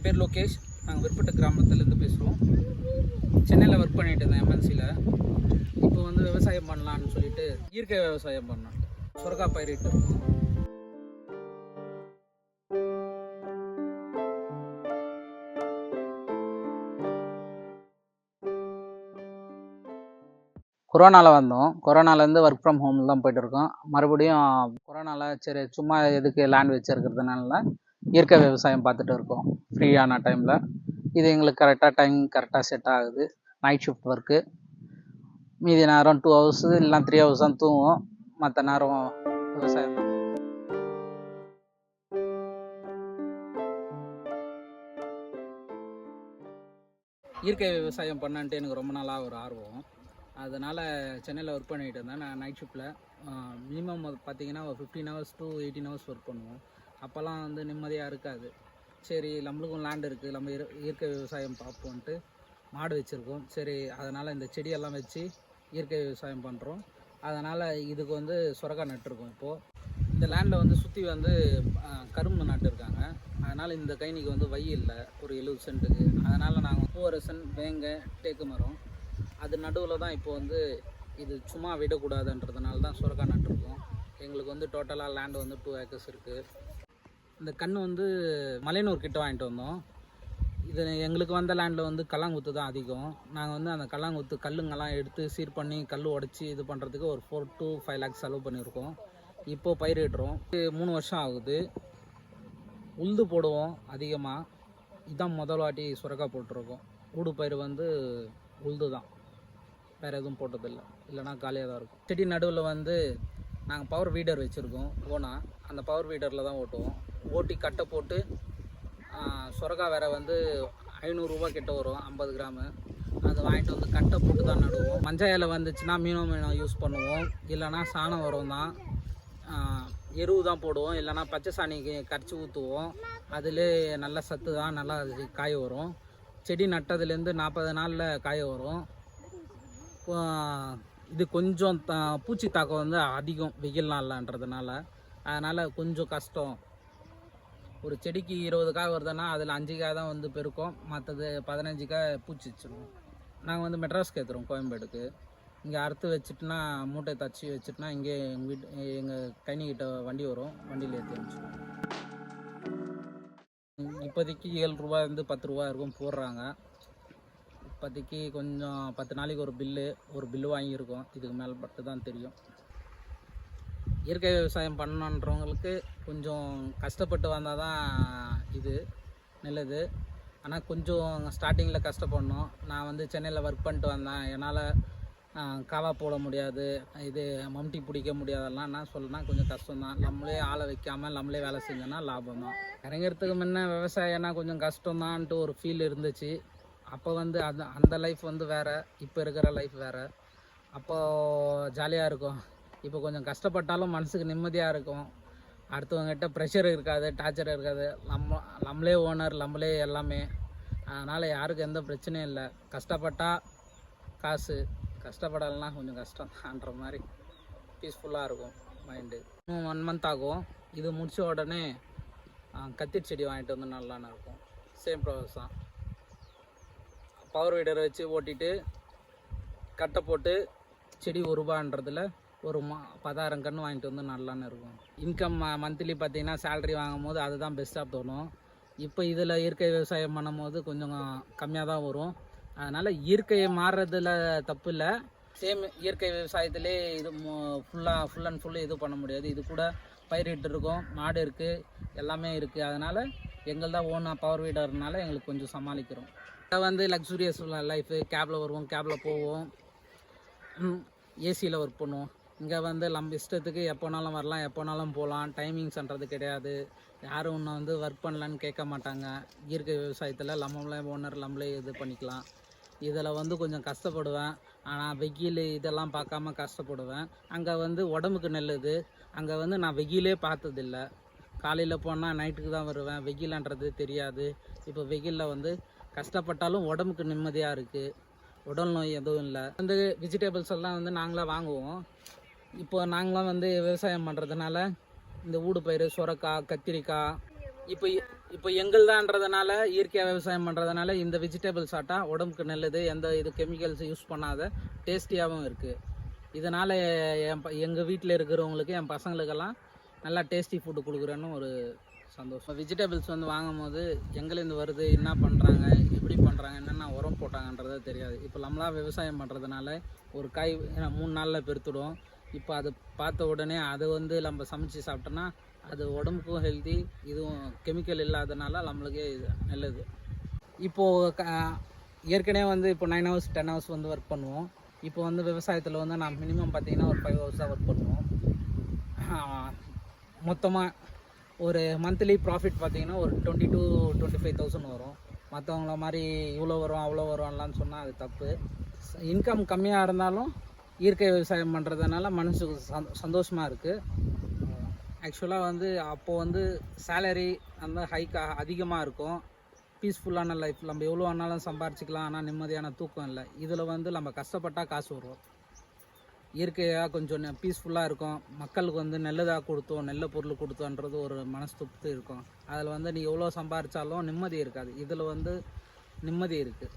என் பேர் லோகேஷ். நாங்கள் விற்பட்ட கிராமத்துலேருந்து பேசுகிறோம் சென்னையில் ஒர்க் பண்ணிட்டு இருந்தேன் எம்என்சியில் இப்போ வந்து விவசாயம் பண்ணலான்னு சொல்லிட்டு இயற்கை விவசாயம் பண்ணோம். சொர்க்கா பயிரிட்டு. கொரோனாவில் வந்தோம். கொரோனாலேருந்து ஒர்க் ஃப்ரம் ஹோமில் தான் போயிட்டு இருக்கோம். மறுபடியும் கொரோனாவில் சரி சும்மா எதுக்கு லேண்ட் வச்சுருக்கிறதுனால இயற்கை விவசாயம் பார்த்துட்டு இருக்கோம். ஃப்ரீயான டைமில் இது எங்களுக்கு கரெக்டாக டைம் கரெக்டாக செட் ஆகுது. நைட் ஷிஃப்ட் ஒர்க்கு மீதி நேரம் டூ ஹவர்ஸு இல்லைனா த்ரீ ஹவர்ஸ் தான் தூங்குவோம். மற்ற நேரம் விவசாயம் தான். இயற்கை விவசாயம் பண்ணன்ட்டு எனக்கு ரொம்ப நாளாக ஒரு ஆர்வம். அதனால் சென்னையில் ஒர்க் பண்ணிகிட்டு இருந்தேன். நான் நைட் ஷிஃப்ட்டில் மினிமம் பார்த்தீங்கன்னா ஒரு fifteen hours to eighteen hours work பண்ணுவோம். அப்போல்லாம் வந்து நிம்மதியாக இருக்காது. சரி நம்மளுக்கும் லேண்ட் இருக்குது நம்ம இயற்கை விவசாயம் பார்ப்போன்ட்டு மாடு வச்சுருக்கோம். சரி அதனால் இந்த செடியெல்லாம் வச்சு இயற்கை விவசாயம் பண்ணுறோம் அதனால் இதுக்கு வந்து சுரக்காய் நட்டுருக்கோம் இப்போது இந்த லேண்டில் வந்து சுற்றி வந்து கரும்பு நட்டுருக்காங்க அதனால் இந்த கைனிக்கு வந்து வை இல்லை. ஒரு எழுபது சென்ட்டுக்கு. அதனால் நாங்கள் பூவரசன் வேங்க டேக்கு மரம். அது நடுவில் தான் இப்போ வந்து இது சும்மா விடக்கூடாதுன்றதுனால தான் சுரக்காய் நட்டுருக்கோம். எங்களுக்கு வந்து டோட்டலாக லேண்ட் வந்து டூ ஏக்கர்ஸ் இருக்குது இந்த கன்று வந்து மலையனூர் கிட்ட வாங்கிட்டு வந்தோம். இது எங்களுக்கு வந்த லேண்டில் வந்து கல்லாங்குத்து தான் அதிகம். நாங்கள் வந்து அந்த கல்லாங்குத்து கல்லுங்கெல்லாம் எடுத்து சீர் பண்ணி கல் உடச்சி இது பண்ணுறதுக்கு ஒரு ஃபோர் டு ஃபைவ் லேக்ஸ் செலவு பண்ணியிருக்கோம். இப்போ பயிரிடுறோம். மூணு வருஷம் ஆகுது. உளுந்து போடுவோம் அதிகமாக இதான் முதல் வாட்டி சுரக்காய் போட்டிருக்கோம். ஊடு பயிர் வந்து உளுந்து தான். வேறு எதுவும் போட்டதில்லை. இல்லைனா காலியாக தான் இருக்கும். செடி நடுவில் வந்து நாங்கள் பவர் வீடர் வச்சுருக்கோம். ஓனா அந்த பவர் வீடரில் தான் ஓட்டுவோம். ஓட்டி கட்டை போட்டு சுரக்கா வேற வந்து ஐநூறுரூவா கிட்ட வரும் ஐம்பது கிராமு. அது வாங்கிட்டு வந்து கட்டை போட்டு தான் நடுவோம். மஞ்சள் இலை வந்துச்சுன்னா மீனோ மீனம் யூஸ் பண்ணுவோம். இல்லைன்னா சாணம் வரும் தான். எருவு தான் போடுவோம். இல்லைன்னா பச்சை சாணிக்கு கரைச்சி ஊற்றுவோம் அதில் நல்ல சத்து தான் நல்லா அது வரும். செடி நட்டதுலேருந்து நாற்பது நாளில் காய வரும். இது கொஞ்சம் த பூச்சி தாக்கம் வந்து அதிகம் வெயில் நாள்லன்றதுனால. அதனால் கொஞ்சம் கஷ்டம். ஒரு செடிக்கு இருபது காய் வருதுன்னா அதில் அஞ்சு காய் தான் வந்து பெருக்கும். மற்றது பதினஞ்சு காய் பூச்சி வச்சிடும் நாங்கள் வந்து மெட்ராஸ்க்கு ஏற்றுறோம் கோயம்பேடுக்கு. இங்கே அறுத்து வச்சுட்டுனா மூட்டை தச்சு வச்சுட்டுனா இங்கே எங்கள் வீட்டு எங்கள் கைனிக்கிட்ட வண்டி வரும். வண்டியில் ஏற்றி அனுப்பிச்சிடுவோம் இப்போதைக்கு ஏழு ரூபாயிருந்து பத்து ரூபா இருக்கும் போடுறாங்க. இப்போதைக்கு கொஞ்சம் பத்து நாளைக்கு ஒரு பில்லு ஒரு பில்லு வாங்கியிருக்கோம். இதுக்கு மேலே பட்டு தான் தெரியும். இயற்கை விவசாயம் பண்ணணுன்றவங்களுக்கு கொஞ்சம் கஷ்டப்பட்டு வந்தால் தான் இது நல்லது. ஆனால் கொஞ்சம் ஸ்டார்டிங்கில் கஷ்டப்படணும். நான் வந்து சென்னையில் ஒர்க் பண்ணிட்டு வந்தேன். என்னால் காவா போட முடியாது. இது மம்டி பிடிக்க முடியாதெல்லாம் நான் சொல்லனா கொஞ்சம் கஷ்டம்தான். நம்மளே ஆளை வைக்காமல் நம்மளே வேலை செஞ்சோன்னா லாபம் தான் இறங்கிறதுக்கு முன்னே விவசாயம்னா கொஞ்சம் கஷ்டம்தான்ட்டு ஒரு ஃபீல் இருந்துச்சு. அப்போ வந்து அந்த அந்த லைஃப் வந்து வேறு. இப்போ இருக்கிற லைஃப் வேறு. அப்போது ஜாலியாக இருக்கும். இப்போ கொஞ்சம் கஷ்டப்பட்டாலும் மனசுக்கு நிம்மதியாக இருக்கும். அடுத்தவங்ககிட்ட ப்ரெஷர் இருக்காது டார்ச்சர் இருக்காது. நம்ம நம்மளே ஓனர் நம்மளே எல்லாமே. அதனால் யாருக்கும் எந்த பிரச்சனையும் இல்லை. கஷ்டப்பட்டால் காசு. கஷ்டப்படலைன்னா கொஞ்சம் கஷ்டம்ன்ற மாதிரி பீஸ்ஃபுல்லாக இருக்கும் மைண்டு இன்னும் ஒன் மந்த் ஆகும். இது முடிச்ச உடனே கத்திரி செடி வாங்கிட்டு வந்து நல்லான்னு இருக்கும். சேம் ப்ராசஸ் தான். பவர் வீடரை வச்சு ஓட்டிட்டு கட்டை போட்டு செடி ஒரு ரூபான்றதில் ஒரு மா பதாயிரம் கன்று வாங்கிட்டு வந்து நல்லான்னு இருக்கும். இன்கம் மந்த்லி பார்த்தீங்கன்னா சேலரி வாங்கும் போது அதுதான் பெஸ்ட்டாக தோணும். இப்போ இதில் இயற்கை விவசாயம் பண்ணும்போது கொஞ்சம் கம்மியாக தான் வரும். அதனால் இயற்கையை மாறுறதுல தப்பு இல்லை. சேம் இயற்கை விவசாயத்திலே இது ஃபுல்லாக ஃபுல் அண்ட் ஃபுல்லு இது பண்ண முடியாது. இது கூட பயிரிட்டு இருக்கோம். மாடு இருக்குது எல்லாமே இருக்குது அதனால் எங்கள் தான் ஓனாக பவர் வீடர்னால எங்களுக்கு கொஞ்சம் சமாளிக்கிறோம். இப்போ வந்து லக்ஸுரியஸ் லைஃபு கேபில் வருவோம் கேபில் போவோம். ஏசியில் ஒர்க் பண்ணுவோம். இங்கே வந்து நம்ம இஷ்டத்துக்கு எப்போனாலும் வரலாம் எப்போனாலும் போகலாம் டைமிங்ஸ்ன்றது கிடையாது. யாரும் ஒன்று வந்து ஒர்க் பண்ணலான்னு கேட்க மாட்டாங்க. இயற்கை விவசாயத்தில் நம்மளே ஓனர் நம்மளே இது பண்ணிக்கலாம். இதில் வந்து கொஞ்சம் கஷ்டப்படுவேன். ஆனால் வெயில் இதெல்லாம் பார்க்காம கஷ்டப்படுவேன். அங்கே வந்து உடம்புக்கு நல்லது. அங்கே வந்து நான் வெயிலே பார்த்ததில்ல. காலையில் போனால் நைட்டுக்கு தான் வருவேன். வெயிலன்றது தெரியாது. இப்போ வெயிலில் வந்து கஷ்டப்பட்டாலும் உடம்புக்கு நிம்மதியாக இருக்குது உடல் நோய் எதுவும் இல்லை. வந்து வெஜிடபிள்ஸ் எல்லாம் வந்து நாங்களாக வாங்குவோம். இப்போ நாங்களாம் வந்து விவசாயம் பண்ணுறதுனால இந்த ஊடு பயிர் சுரக்காய் கத்திரிக்காய் இப்போ இப்போ எங்கள்தான்றதுனால இயற்கையாக விவசாயம் பண்ணுறதுனால இந்த வெஜிடபிள் சாப்பிட்டா உடம்புக்கு நல்லது எந்த இது கெமிக்கல்ஸ் யூஸ் பண்ணாத டேஸ்டியாகவும் இருக்குது இதனால் என் ப எங்கள் வீட்டில் இருக்கிறவங்களுக்கு என் பசங்களுக்கெல்லாம் நல்லா டேஸ்டி ஃபுட்டு கொடுக்குறேன்னு ஒரு சந்தோஷம். வெஜிடபிள்ஸ் வந்து வாங்கும் போது எங்கேருந்து வருது என்ன பண்ணுறாங்க எப்படி பண்ணுறாங்க என்னென்ன உரம் போட்டாங்கன்றது தெரியாது. இப்போ நம்மளாம் விவசாயம் பண்ணுறதுனால ஒரு காய் ஏன்னா மூணு நாளில் பெருத்துடும். இப்போ அது பார்த்த உடனே அதை வந்து நம்ம சமைச்சு சாப்பிட்டோன்னா அது உடம்புக்கும் ஹெல்த்தி இதுவும் கெமிக்கல் இல்லாதனால நம்மளுக்கே இது நல்லது. இப்போது க ஏற்கனவே வந்து இப்போ நைன் ஹவர்ஸ் டென் ஹவர்ஸ் வந்து ஒர்க் பண்ணுவோம். இப்போ வந்து விவசாயத்தில் வந்து நான் மினிமம் பார்த்தீங்கன்னா ஒரு ஃபைவ் ஹவர்ஸ் தான் ஒர்க் பண்ணுவோம். மொத்தமாக ஒரு மந்த்லி ப்ராஃபிட் பார்த்தீங்கன்னா ஒரு twenty to twenty five thousand வரும். மற்றவங்கள மாதிரி இவ்வளோ வரும் அவ்வளோ வரும்லாம் சொன்னால் அது தப்பு. இன்கம் கம்மியாக இருந்தாலும் இயற்கை விவசாயம் பண்ணுறதுனால மனசுக்கு சந்தோ சந்தோஷமாக இருக்குது ஆக்சுவலாக வந்து அப்போது வந்து சேலரி அந்த ஹைக் அதிகமாக இருக்கும். பீஸ்ஃபுல்லான லைஃப் நம்ம எவ்வளோ ஆனாலும் சம்பாரிச்சிக்கலாம். ஆனால் நிம்மதியான தூக்கம் இல்லை. இதில் வந்து நம்ம கஷ்டப்பட்டால் காசு வரும். இயற்கையாக கொஞ்சம் பீஸ்ஃபுல்லாக இருக்கும். மக்களுக்கு வந்து நல்லதாக கொடுத்தோம் நல்ல பொருள் கொடுத்தோன்றது ஒரு மனசு திருப்தி இருக்கும். அதில் வந்து நீ எவ்வளோ சம்பாரித்தாலும் நிம்மதி இருக்காது. இதில் வந்து நிம்மதி இருக்குது